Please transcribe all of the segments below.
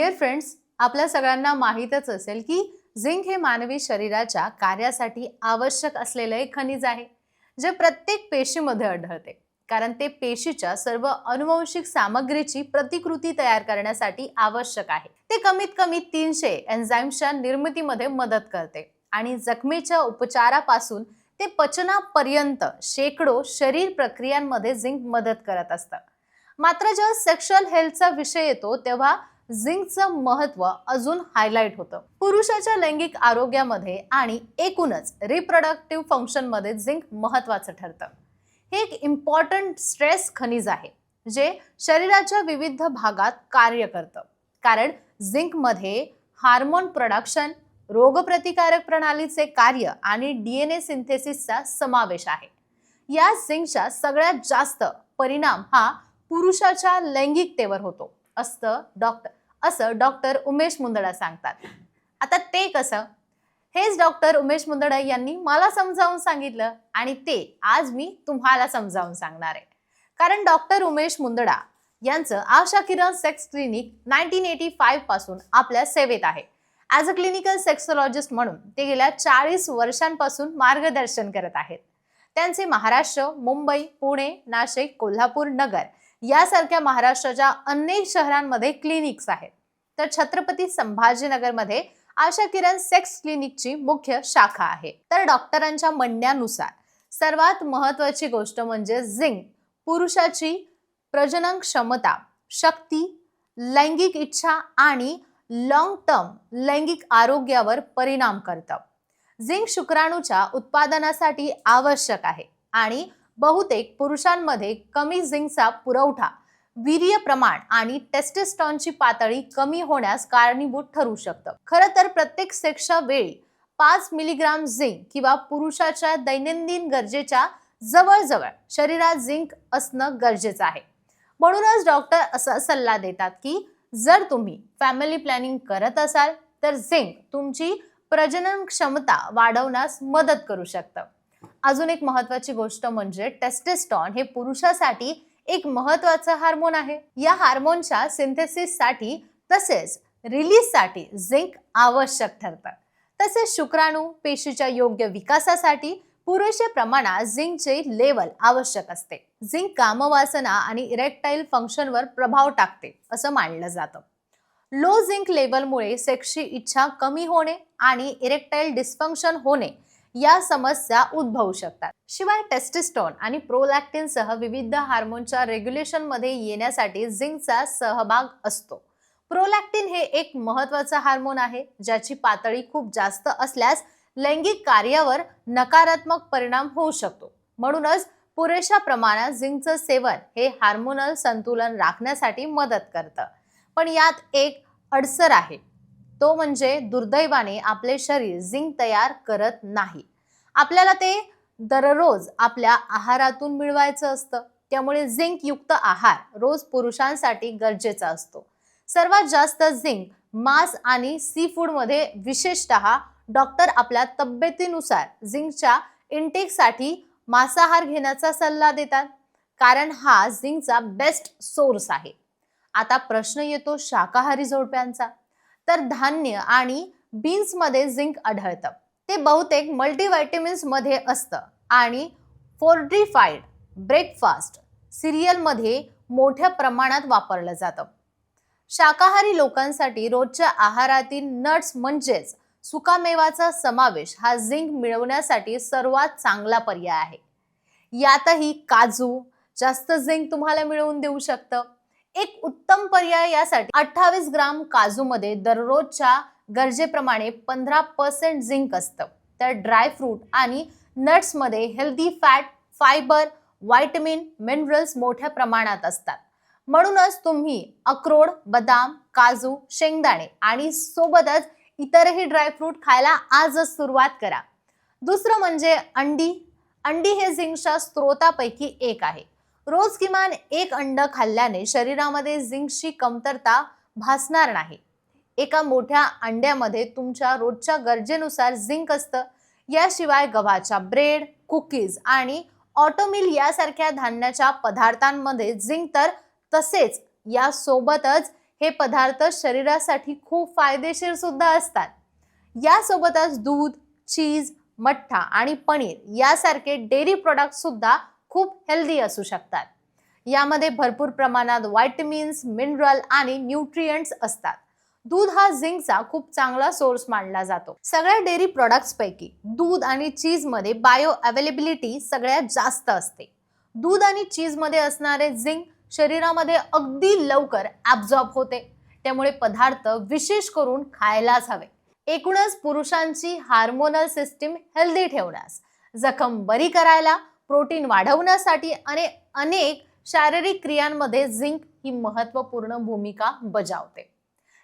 Dear friends आपल्या सगळ्यांना माहीतच असेल की झिंक हे मानवी शरीराच्या कार्यासाठी आवश्यक असलेलं एक खनिज आहे जे प्रत्येक पेशीमध्ये आढळते. कारण ते पेशीच्या सर्व अनुवंशिक सामग्रीची प्रतिकृती तयार करण्यासाठी आवश्यक आहे. ते कमीत कमी तीनशे एन्झाईम्सच्या निर्मितीमध्ये मदत करते आणि जखमेच्या उपचारापासून ते पचनापर्यंत शेकडो शरीर प्रक्रियांमध्ये झिंक मदत करत असतं. मात्र जेव्हा सेक्शुअल हेल्थचा विषय येतो तेव्हा झिंकचं महत्त्व अजून हायलाईट होतं. पुरुषाच्या लैंगिक आरोग्यामध्ये आणि एकूणच रिप्रोडक्टिव्ह फंक्शनमध्ये झिंक महत्वाचं ठरतं. हे एक इम्पॉर्टंट स्ट्रेस खनिज आहे जे शरीराच्या विविध भागात कार्य करतं. कारण झिंकमध्ये हार्मोन प्रोडक्शन रोगप्रतिकारक प्रणालीचे कार्य आणि डी एन ए सिंथेसिसचा समावेश आहे. या झिंकचा सगळ्यात जास्त परिणाम हा पुरुषाच्या लैंगिकतेवर होतो असतं डॉक्टर असं डॉक्टर उमेश मुंदडा सांगतात. आता ते कसं? हेच डॉक्टर उमेश मुंदडा यांनी मला समजावून सांगितलं आणि ते आज मी तुम्हाला समजावून सांगणार आहे. कारण डॉक्टर उमेश मुंदडा यांचं Asha Kiran sex clinic nineteen eighty फाईव्हपासून आपल्या सेवेत आहे. ॲज अ क्लिनिकल सेक्सॉलॉजिस्ट म्हणून ते गेल्या चाळीस वर्षांपासून मार्गदर्शन करत आहेत. त्यांचे महाराष्ट्र मुंबई पुणे नाशिक कोल्हापूर नगर यासारख्या महाराष्ट्राच्या अनेक शहरांमध्ये क्लिनिक्स आहेत. तर छत्रपती संभाजीनगरमध्ये आशा किरण सेक्स क्लिनिकची मुख्य शाखा आहे. तर डॉक्टरांच्या म्हणण्यानुसार सर्वात महत्वाची गोष्ट म्हणजे झिंक पुरुषाची प्रजनन क्षमता शक्ती लैंगिक इच्छा आणि लॉंग टर्म लैंगिक आरोग्यावर परिणाम करतं. झिंक शुक्राणूच्या उत्पादनासाठी आवश्यक आहे आणि बहुतेक पुरुषांमध्ये कमी झिंकचा पुरवठा वीर्य प्रमाण आणि टेस्टेस्टॉनची पातळी कमी होण्यास कारणीभूत ठरू शकतं. खरं तर प्रत्येक सेक्सच्या वेळी पाच मिलीग्राम झिंक किंवा पुरुषाच्या दैनंदिन गरजेच्या जवळजवळ शरीरात झिंक असणं गरजेचं आहे. म्हणूनच डॉक्टर असा सल्ला देतात की जर तुम्ही फॅमिली प्लॅनिंग करत असाल तर झिंक तुमची प्रजनन क्षमता वाढवण्यास मदत करू शकतं. अजून एक महत्वाची गोष्ट म्हणजे टेस्टेस्टॉन हे पुरुषासाठी एक महत्वाचं हार्मोन आहे. या हार्मोनच्या सिंथेसिससाठी तसेच रिलीजसाठी झिंक आवश्यक ठरतं. तसेच शुक्राणू पेशीच्या योग्य विकासासाठी पुरेशा प्रमाणात झिंकचे लेवल आवश्यक असते. झिंक कामवासना आणि इरेक्टाईल फंक्शनवर प्रभाव टाकते असं मानलं जातं. लो झिंक लेवलमुळे सेक्सची इच्छा कमी होणे आणि इरेक्टाईल डिस्फंक्शन होणे या समस्या उद्भवू शकतात. शिवाय टेस्टिस्टॉन आणि प्रोलॅक्टिनसह विविध हार्मोनच्या रेग्युलेशनमध्ये येण्यासाठी झिंकचा सहभाग असतो. प्रोलॅक्टिन हे एक महत्वाचं हार्मोन आहे ज्याची पातळी खूप जास्त असल्यास लैंगिक कार्यावर नकारात्मक परिणाम होऊ शकतो. म्हणूनच पुरेशा प्रमाणात झिंकचं सेवन हे हार्मोनल संतुलन राखण्यासाठी मदत करतं. पण यात एक अडसर आहे. तो म्हणजे दुर्दैवाने आपले शरीर झिंक तयार करत नाही. आपल्याला ते दररोज आपल्या आहारातून मिळवायचं असतं. त्यामुळे झिंक युक्त आहार रोज पुरुषांसाठी गरजेचा असतो. सर्वात जास्त झिंक मांस आणि सी फूडमध्ये विशेषतः डॉक्टर आपल्या तब्येतीनुसार झिंकच्या इंटेकसाठी मांसाहार घेण्याचा सल्ला देतात. कारण हा झिंकचा बेस्ट सोर्स आहे. आता प्रश्न येतो शाकाहारी जोडप्यांचा तर धान्य आणि बीन्समध्ये झिंक आढळतं. ते बहुतेक मल्टीव्हायटमिन्समध्ये असतं आणि फोर्ड्रिफाईड ब्रेकफास्ट सिरियलमध्ये मोठ्या प्रमाणात वापरलं जातं. शाकाहारी लोकांसाठी रोजच्या आहारातील नट्स म्हणजेच सुकामेवाचा समावेश हा झिंक मिळवण्यासाठी सर्वात चांगला पर्याय आहे. यातही काजू जास्त झिंक तुम्हाला मिळवून देऊ शकतं. एक उत्तम पर्याय यासाठी अठ्ठावीस ग्राम काजूमध्ये दररोजच्या गरजेप्रमाणे पंधरा पर्सेंट झिंक असतं. तर ड्रायफ्रूट आणि नट्समध्ये healthy fat fibre vitamin minerals मोठ्या प्रमाणात असतात. म्हणूनच तुम्ही अक्रोड बदाम काजू शेंगदाणे आणि सोबतच इतरही ड्रायफ्रूट खायला आजच सुरुवात करा. दुसरं म्हणजे अंडी. अंडी हे झिंकच्या स्त्रोतापैकी एक आहे. रोज किमान एक अंड खाल्ल्याने शरीरामध्ये झिंकची कमतरता भासणार नाही. एका मोठ्या अंड्यामध्ये तुमच्या रोजच्या गरजेनुसार झिंक असतं. याशिवाय गव्हाच्या ब्रेड कुकीज आणि ऑटोमिल यासारख्या धान्याच्या पदार्थांमध्ये झिंक तर तसेच यासोबतच हे पदार्थ शरीरासाठी खूप फायदेशीर सुद्धा असतात. यासोबतच दूध चीज मठ्ठा आणि पनीर यासारखे डेअरी प्रोडक्ट सुद्धा खूप हेल्दी असू शकतात. यामध्ये भरपूर प्रमाणात व्हायटमिन्स मिनरल आणि न्यूट्रियंट्स असतात. दूध हा झिंकचा खूप चांगला सोर्स मानला जातो. सगळ्या डेअरी प्रॉडक्ट्सपैकी दूध आणि चीजमध्ये बायो अवेलेबिलिटी सगळ्यात जास्त असते. दूध आणि चीजमध्ये असणारे झिंक शरीरामध्ये अगदी लवकर ॲब्झॉर्ब होते. त्यामुळे पदार्थ विशेष करून खायलाच हवे. एकूणच पुरुषांची हार्मोनल सिस्टीम हेल्दी ठेवण्यास जखम बरी करायला प्रोटीन वाढवण्यासाठी आणि अनेक शारीरिक क्रियांमध्ये झिंक ही महत्त्वपूर्ण भूमिका बजावते.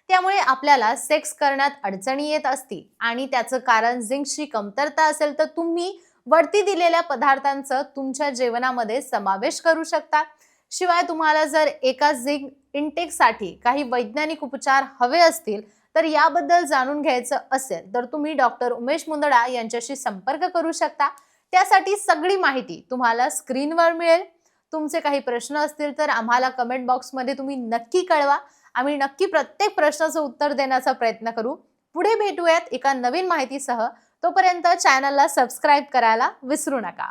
त्यामुळे आपल्याला सेक्स करण्यात अडचणी येत असतील आणि त्याचं कारण झिंकची कमतरता असेल तर तुम्ही वरती दिलेल्या पदार्थांचं तुमच्या जेवणामध्ये समावेश करू शकता. शिवाय तुम्हाला जर एका झिंक इंटेकसाठी काही वैज्ञानिक उपचार हवे असतील तर याबद्दल जाणून घ्यायचं असेल तर तुम्ही डॉक्टर उमेश मुंदडा यांच्याशी संपर्क करू शकता. त्यासाठी सगळी माहिती तुम्हाला स्क्रीनवर मिळेल. तुमचे काही प्रश्न असतील तर आम्हाला कमेंट बॉक्समध्ये तुम्ही नक्की कळवा. आम्ही नक्की प्रत्येक प्रश्नाचं उत्तर देण्याचा प्रयत्न करू. पुढे भेटूयात एका नवीन माहितीसह. तोपर्यंत चॅनलला सबस्क्राईब करायला विसरू नका.